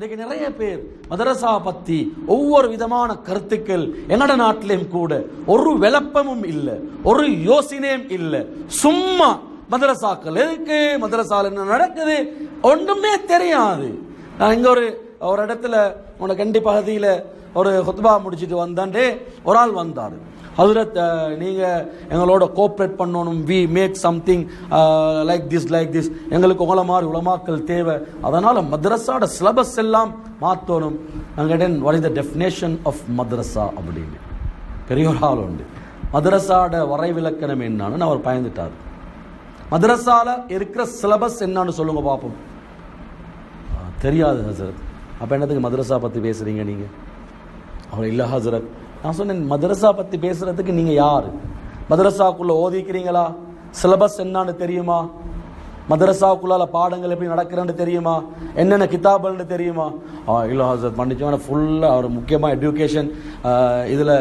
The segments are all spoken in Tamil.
இன்னைக்கு நிறைய பேர் மதரசா பத்தி ஒவ்வொரு விதமான கருத்துக்கள் என்னட நாட்டிலையும் கூட ஒரு விளப்பமும் இல்லை ஒரு யோசனையும் இல்லை. சும்மா மதரசாக்கள் இருக்கு மதரசால என்ன நடக்குது? ஒண்ணுமே தெரியாது. நான் இங்க ஒரு ஒரு இடத்துல உனக்கு கண்டி பகுதியில் ஒரு ஹுத்பா முடிச்சிட்டு வந்தாண்டே ஒரு ஆள் வந்தார். ஹசரத் நீங்கள் எங்களோட கோஆப்ரேட் பண்ணணும். We make something like this like this எங்களுக்கு உங்களை மாதிரி உலமாக்கள் தேவை. அதனால் மദ്രஸாட சிலபஸ் எல்லாம் மாற்றணும் அங்கடன் what is the definition of மദ്ரஸா அப்படின்னு. பெரிய ஒரு ஆள் உண்டு. மദ്ரஸாட வரைவிலக்கணம் என்னன்னு அவர் பயந்துட்டார். மதரஸாவில் இருக்கிற சிலபஸ் என்னன்னு சொல்லுங்கள் பார்ப்போம் தெரியாது ஹசரத். அப்போ என்னத்துக்கு மദ്ரஸா பற்றி பேசுகிறீங்க நீங்கள் அவர் இல்லை ஹசரத். நான் சொன்னேன் மதரசா பற்றி பேசுகிறதுக்கு நீங்கள் யார்? மதரசாக்குள்ளே ஓதிக்கிறீங்களா? சிலபஸ் என்னன்னு தெரியுமா? மதரசாவுக்குள்ளால பாடங்கள் எப்படி நடக்கிறன்னு தெரியுமா? என்னென்ன கிதாபல்னு தெரியுமா? இல்லை ஹசரத் மன்னிச்சோன்னா ஃபுல்லாக அவர் முக்கியமாக எஜுகேஷன் இதில்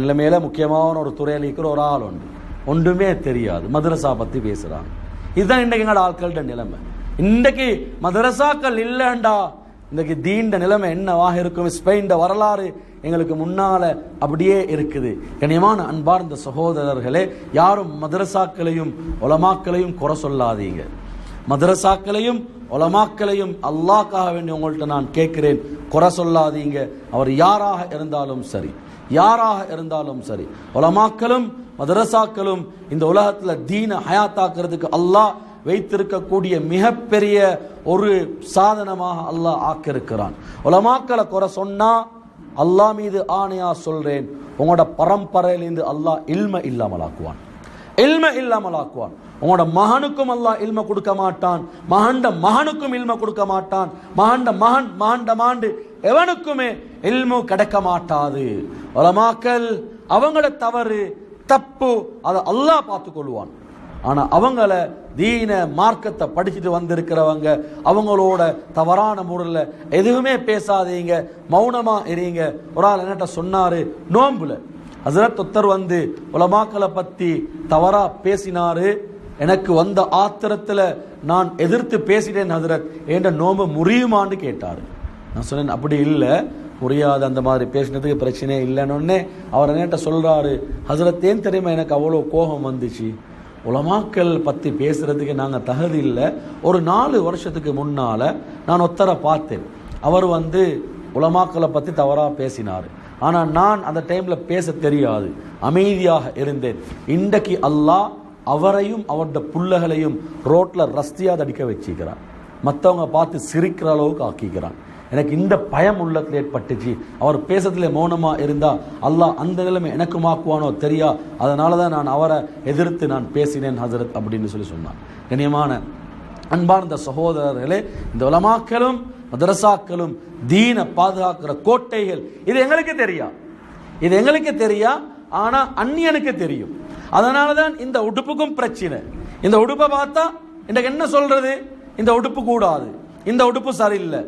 நிலைமையில் முக்கியமான ஒரு துறையில் இருக்கிற ஒரு ஆள் உண்டு. ஒன்றுமே தெரியாது. மதரசா பற்றி பேசுகிறாங்க இதுதான் இன்றைக்கு எங்களோட ஆட்கள்கிட்ட நிலைமை. இன்றைக்கு மதரசாக்கள் இல்லைண்டா. இன்றைக்கு தீண்ட நிலைமை என்னவாக இருக்கும்? ஸ்பெயின்ட வரலாறு எங்களுக்கு முன்னால அப்படியே இருக்குது. கனியமான அன்பார்ந்த சகோதரர்களே யாரும் மதரசாக்களையும் உலமாக்களையும் குறை சொல்லாதீங்க. மதரசாக்களையும் உலமாக்களையும் அல்லாக்காக வேண்டி உங்கள்கிட்ட நான் கேட்கிறேன். குறை சொல்லாதீங்க. அவர் யாராக இருந்தாலும் சரி யாராக இருந்தாலும் சரி உலமாக்களும் மதரசாக்களும் இந்த உலகத்துல தீன ஹயாத்தாக்குறதுக்கு அல்லாஹ் வைத்திருக்கக்கூடிய மிகப்பெரிய ஒரு சாதனமாக அல்லாஹ் ஆக்கிருக்கிறான் உலமாக்களை குறை சொன்னா அல்லாஹ் மீது ஆணையா சொல்றேன். உங்களோட பரம்பரையிலிருந்து அல்லாஹ் இல்ம இல்லாமல் ஆக்குவான் இல்ம இல்லாமல் ஆக்குவான் உங்களோட மகனுக்கும் அல்லாஹ் இல்ம கொடுக்க மாட்டான். மகண்ட மகனுக்கும் இல்ம கொடுக்க மாட்டான். மகண்ட மகன் மகண்ட மாண்டு எவனுக்குமே இல்மு கிடைக்க மாட்டாது. உலமாக்கல் அவங்கள தவறு தப்பு அதை அல்லாஹ் பார்த்துக் ஆனால் அவங்கள தீன மார்க்கத்தை படிச்சுட்டு வந்திருக்கிறவங்க அவங்களோட தவறான முறையில் எதுவுமே பேசாதீங்க மௌனமாக இருங்க. ஒரு ஆள் என்னட்ட சொன்னார் நோம்புல ஹசரத் ஒருத்தர் வந்து உலமாக்களை பற்றி தவறாக பேசினாரு. எனக்கு வந்த ஆத்திரத்தில் நான் எதிர்த்து பேசிட்டேன் ஹசரத். என்ற நோம்பு முறியுமான்னு கேட்டார். நான் சொன்னேன் அப்படி இல்லை. முடியாது அந்த மாதிரி பேசினதுக்கு பிரச்சனையே இல்லைன்னு அவர் என்கிட்ட சொல்கிறாரு ஹசரத் ஏன் தெரியுமா எனக்கு அவ்வளோ கோபம் வந்துச்சு? உலமாக்கள் பற்றி பேசுகிறதுக்கு நாங்கள் தகுதி இல்லை. ஒரு நாலு வருஷத்துக்கு முன்னால் நான் ஒத்தரை பார்த்தேன். அவர் வந்து உலமாக்களை பற்றி தவறாக பேசினார். ஆனால் நான் அந்த டைமில் பேச தெரியாது. அமைதியாக இருந்தேன். இன்றைக்கு அல்லாஹ் அவரையும் அவருடைய புள்ளகளையும் ரோட்டில் ரஸ்தியாக தடிக்க வச்சிக்கிறான். மற்றவங்க பார்த்து சிரிக்கிற அளவுக்கு ஆக்கிக்கிறான். எனக்கு இந்த பயம் உள்ளத்தில் ஏற்பட்டுச்சு. அவர் பேசுறதுல மௌனமாக இருந்தால் அல்லாஹ் அந்த நிலைமை எனக்குமாக்குவானோ தெரியா? அதனால தான் நான் அவரை எதிர்த்து நான் பேசினேன் ஹசரத் அப்படின்னு சொல்லி சொன்னான். கண்ணியமான அன்பார்ந்த சகோதரர்களே இந்த உலமாக்களும் மதரசாக்களும் தீன பாதுகாக்கிற கோட்டைகள் இது எங்களுக்கு தெரியா? இது எங்களுக்கு தெரியா? ஆனால் அந்நியனுக்கு தெரியும். அதனால தான் இந்த உடுப்புக்கும் பிரச்சனை. இந்த உடுப்பை பார்த்தா இன்றைக்கு என்ன சொல்றது? இந்த உடுப்பு கூடாது. இந்த உடுப்பு சரியில்லை.